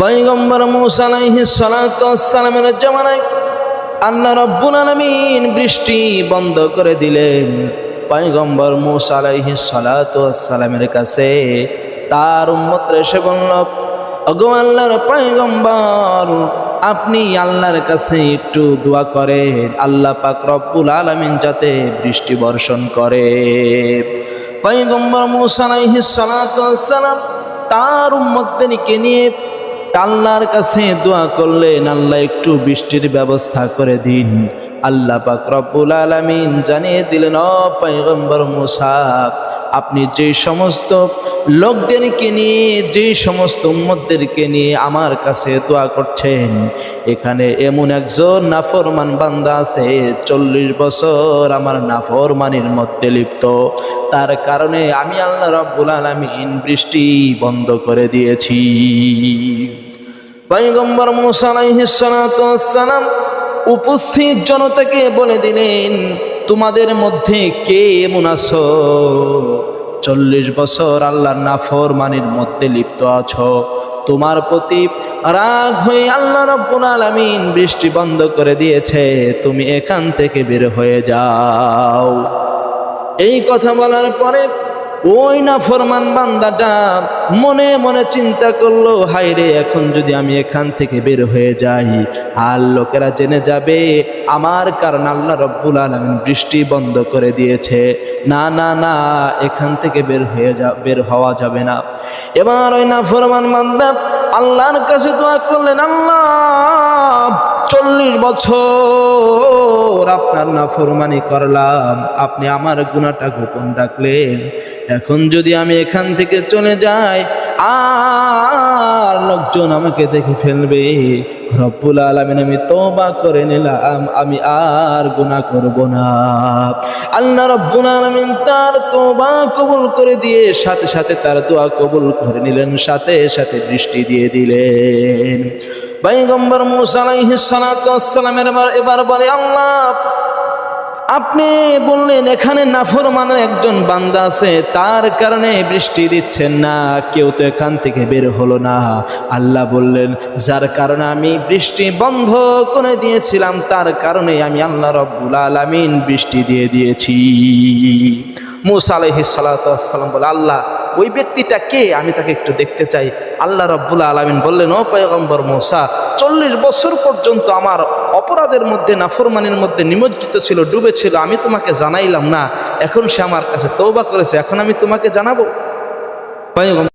পয়গম্বর মুসা আলাইহিস সালাতু ওয়াসসালামের জামানায় আল্লাহ রব্বুল আলামিন বৃষ্টি বন্ধ করে দিলেন। পয়গম্বর মুসা আলাইহিস সালাতু ওয়াসসালামের কাছে তার উম্মত এসে বলল, ওগো আল্লাহর পয়গম্বর, আপনি আল্লাহর কাছে একটু দোয়া করেন। আল্লাহ পাক রব্বুল আলামিন যাতে বৃষ্টি বর্ষণ করে। পয়গম্বর মুসা আলাইহিস সালাতু ওয়াসসালাম তার উম্মতদেরকে নিয়ে আল্লাহর কাছে দোয়া করলেন আল্লাহ একটু বৃষ্টির ব্যবস্থা করে দিন। আল্লাহ পাক রব্বুল আলামিন জানিয়ে দিলেন, ও পয়গম্বর মুসা, আপনি যে সমস্ত লোকদেরকে নিয়ে, যে সমস্ত উম্মতদেরকে নিয়ে আমার কাছে দোয়া করছেন, এখানে এমন একজন নাফরমান বান্দা আছে, চল্লিশ বছর আমার নাফরমানির মধ্যে লিপ্ত। তার কারণে আমি আল্লাহ রব্বুল আলামিন বৃষ্টি বন্ধ করে দিয়েছি। পয়গম্বর মুসা আলাইহিস ওয়াসসালাম উপস্থিত জনতাকে বলে দিলেন, তোমাদের মধ্যে কে এমন আছো? চল্লিশ বছর আল্লাহর নাফরমানির মধ্যে লিপ্ত আছো। তোমার প্রতি রাগ হয়ে আল্লাহ রব্বুল আলামিন বৃষ্টি বন্ধ করে দিয়েছে, তুমি এখান থেকে বের হয়ে যাও। এই কথা বলার পরে ওই না ফরমান বান্দাটা মনে মনে চিন্তা করল হাই রে, এখন যদি আমি এখান থেকে বের হয়ে যাই, আর লোকেরা জেনে যাবে আমার কারণ আল্লাহ রব্বুল আলমিন বৃষ্টি বন্ধ করে দিয়েছে। না না না, এখান থেকে বের হয়ে যা, বের হওয়া যাবে না। এবার ওই না ফরমান বান্দা আল্লাহর কাছে দোয়া করলেন, আল্লাহ বছর আপনার না নাফরমানি করলাম, আপনি আমার গুণাটা গোপন রাখলেন। এখন যদি আমি এখান থেকে চলে যাই, আর লোকজন আমাকে দেখে ফেলবে, রব্বুল আলমিন আমি তোবা করে নিলাম, আমি আর গুণা করব না। আল্লাহ রব্বুল আলমিন তার তোবা কবুল করে দিয়ে সাথে সাথে তার দোয়া কবুল করে নিলেন, সাথে সাথে বৃষ্টি দিয়ে দিলেন। পয়গম্বর মুসা আলাইহিস সালাতু এবার এবার বলে, আল্লাহ, আপনি বললেন এখানে নাফরমানের একজন বান্দা আছে, তার কারণে বৃষ্টি দিচ্ছেন না, কেউ তো এখান থেকে বের হলো না। আল্লাহ বললেন, যার কারণে আমি বৃষ্টি বন্ধ করে দিয়েছিলাম, তার কারণে আমি আল্লাহ রব্বুল আলামিন বৃষ্টি দিয়ে দিয়েছি। মুসা আলহি সালাম বলে, আল্লাহ, ওই ব্যক্তিটা কে? আমি তাকে একটু দেখতে চাই। আল্লাহ রব্বুল্লা আলমিন বললেন, ও পয়গম্বর মৌসা, চল্লিশ বছর পর্যন্ত আমার অপরাধের মধ্যে, নাফরমানির মধ্যে নিমজ্জিত ছিল, ডুবেছিল, আমি তোমাকে জানাইলাম না। এখন সে আমার কাছে তৌবা করেছে, এখন আমি তোমাকে জানাব।